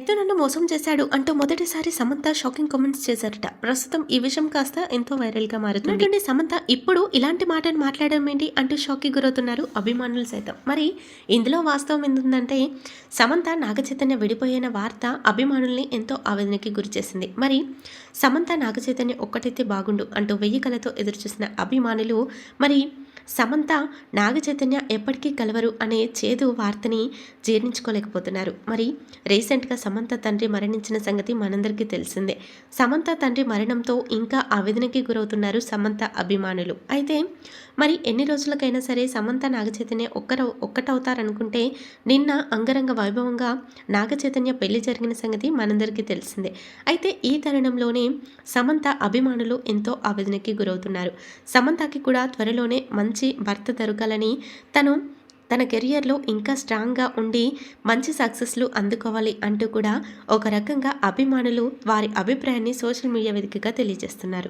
అయితే నన్ను మోసం చేశాడు అంటూ మొదటిసారి సమంత షాకింగ్ కామెంట్స్ చేశారట. ప్రస్తుతం ఈ విషయం కాస్త ఎంతో వైరల్గా మారుతుంది అంటే సమంత ఇప్పుడు ఇలాంటి మాటను మాట్లాడడం ఏంటి అంటూ షాక్కి గురవుతున్నారు అభిమానులు సైతం. మరి ఇందులో వాస్తవం ఏంటంటే సమంత నాగచైతన్య విడిపోయిన వార్త అభిమానుల్ని ఎంతో ఆవేదనకి గురి చేసింది. మరి సమంత నాగచైతన్య ఒక్కటైతే బాగుండు అంటూ వెయ్యి కలతో ఎదురుచూసిన అభిమానులు మరి సమంత నాగచైతన్య ఎప్పటికీ కలవరు అనే చేదు వార్తని జీర్ణించుకోలేకపోతున్నారు. మరి రీసెంట్గా సమంత తండ్రి మరణించిన సంగతి మనందరికీ తెలిసిందే. సమంత తండ్రి మరణంతో ఇంకా ఆవేదనకి గురవుతున్నారు సమంత అభిమానులు. అయితే మరి ఎన్ని రోజులకైనా సరే సమంత నాగచైతన్య ఒక్కర ఒక్కటవుతారనుకుంటే నిన్న అంగరంగ వైభవంగా నాగచైతన్య పెళ్ళి జరిగిన సంగతి మనందరికీ తెలిసిందే. అయితే ఈ తరుణంలోనే సమంత అభిమానులు ఎంతో ఆవేదనకి గురవుతున్నారు. సమంతకి కూడా త్వరలోనే మంచి మంచి భర్త దొరకాలని తను తన కెరియర్లో ఇంకా స్ట్రాంగ్గా ఉండి మంచి సక్సెస్లు అందుకోవాలి అంటూ కూడా ఒక రకంగా అభిమానులు వారి అభిప్రాయాన్ని సోషల్ మీడియా వేదికగా తెలియజేస్తున్నారు.